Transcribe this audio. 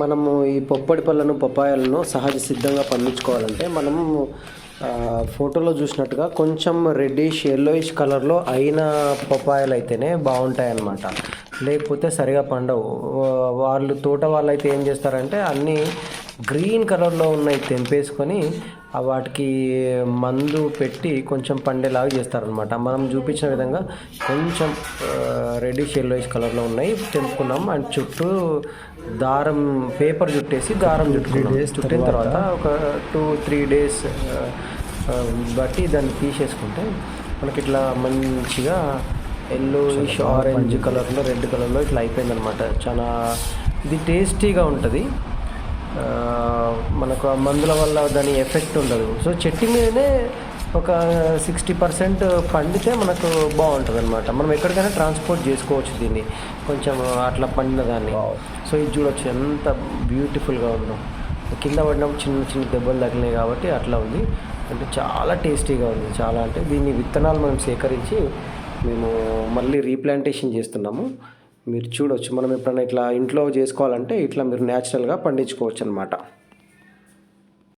మనము ఈ పొప్పడి పళ్ళను పప్పాయలను సహజ సిద్ధంగా పండించుకోవాలంటే మనము ఫోటోలో చూసినట్టుగా కొంచెం రెడ్డిష్ ఎల్లోయిష్ కలర్లో అయిన పప్పాయలు అయితేనే బాగుంటాయి అన్నమాట లేకపోతే సరిగా పండవు. వాళ్ళు తోట వాళ్ళు అయితే ఏం చేస్తారంటే అన్నీ గ్రీన్ కలర్లో ఉన్నాయి తెంపేసుకొని వాటికి మందు పెట్టి కొంచెం పండేలాగా చేస్తారనమాట మనం చూపించిన విధంగా కొంచెం రెడ్డిష్ ఎల్లోయిష్ కలర్లో ఉన్నాయి. తెంపుకున్నాం. అండ్ చుట్టూ దారం పేపర్ చుట్టేసి దారం చుట్టుకున్నాం. చుట్టిన తర్వాత. ఒక టూ త్రీ డేస్ బట్టి దాన్ని తీసేసుకుంటే మనకి ఇట్లా మంచిగా ఎల్లోయిష్ ఆరెంజ్ కలర్లో రెడ్ కలర్లో ఇట్లా అయిపోయిందనమాట చాలా ఇది టేస్టీగా ఉంటుంది. మనకు ఆ మందుల వల్ల దాని ఎఫెక్ట్ ఉండదు. సో చెట్టు మీదనే ఒక సిక్స్టీ పర్సెంట్ పండితే మనకు బాగుంటుంది అనమాట మనం ఎక్కడికైనా ట్రాన్స్పోర్ట్ చేసుకోవచ్చు దీన్ని. కొంచెం అట్లా పండిన దాన్ని. సో ఇది చూడొచ్చు. ఎంత బ్యూటిఫుల్గా ఉందో. కింద పడినప్పుడు చిన్న చిన్న దెబ్బలు తగిలినాయి కాబట్టి అట్లా ఉంది. అంటే చాలా టేస్టీగా ఉంది. చాలా అంటే దీన్ని విత్తనాలు మనం సేకరించి మేము మళ్ళీ రీప్లాంటేషన్ చేస్తున్నాము. మీరు చూడొచ్చు. మనం ఎప్పుడైనా ఇట్లా ఇంట్లో చేసుకోవాలంటే ఇట్లా మీరు న్యాచురల్గా పండించుకోవచ్చు అనమాట